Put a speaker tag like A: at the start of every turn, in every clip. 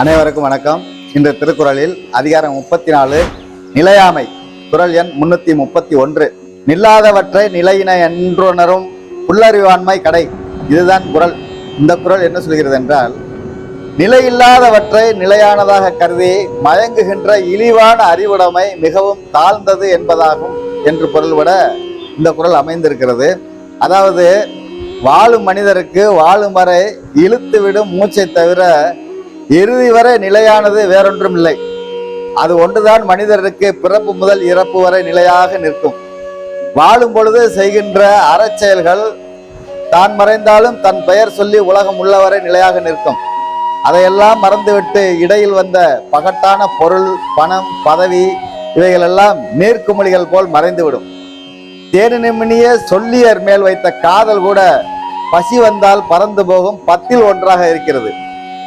A: அனைவருக்கும் வணக்கம். இந்த திருக்குறளில் அதிகாரம் முப்பத்தி நாலு நிலையாமை. குரல் எண் முன்னூத்தி முப்பத்தி ஒன்று நில்லாதவற்றை நிலையின என்றுணரும் புல்லறிவாண்மை கடை. இதுதான் குரல் இந்த குறள் என்ன சொல்கிறது என்றால் நிலையில்லாதவற்றை நிலையானதாக கருதி மயங்குகின்ற இழிவான அறிவுடைமை மிகவும் தாழ்ந்தது என்பதாகும் என்று பொருள்பட இந்த குறள் அமைந்திருக்கிறது. அதாவது வாழும் மனிதருக்கு வாழும் வரை இழுத்து விடும் மூச்சை தவிர இறுதி வரை நிலையானது வேறொன்றும் இல்லை அது ஒன்றுதான் மனிதருக்கு பிறப்பு முதல் இறப்பு வரை நிலையாக நிற்கும். வாழும் பொழுது செய்கின்ற அறச்செயல்கள் தான் மறைந்தாலும் தன் பெயர் சொல்லி உலகம் உள்ளவரை நிலையாக நிற்கும். அதையெல்லாம் மறந்துவிட்டு இடையில் வந்த பகட்டான பொருள் பணம் பதவி இவைகளெல்லாம் நீர்க்குமிழிகள் போல் மறைந்துவிடும். தேனி நிமினிய சொல்லியர் மேல் வைத்த காதல் கூட பசி வந்தால் பறந்து போகும் பத்தில் ஒன்றாக இருக்கிறது.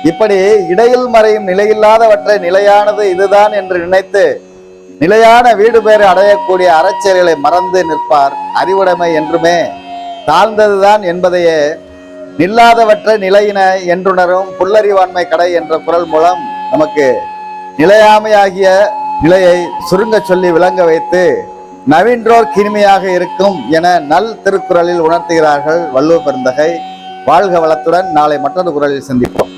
A: இப்படி இடையில் மறையும் நிலையில்லாதவற்றை நிலையானது இதுதான் என்று நினைத்து நிலையான வீடு பேர் அடையக்கூடிய அறச்செயல்களை மறந்து நிற்பார் அறிவுடைமை என்றுமே. தாழ்ந்ததுதான் என்பதையே. நில்லாதவற்றை நிலையின என்றுணரும் புல்லறிவாண்மை கடை என்ற குரல் மூலம் நமக்கு நிலையாமையாகிய நிலையை சுருங்க சொல்லி விளங்க வைத்து நவீன்றோர் கிருமியாக இருக்கும் என நல் திருக்குறளில் உணர்த்துகிறார்கள் வள்ளுவ பெருந்தகை. வாழ்க வளத்துடன் நாளை மற்றொரு குரலில் சந்திப்போம்.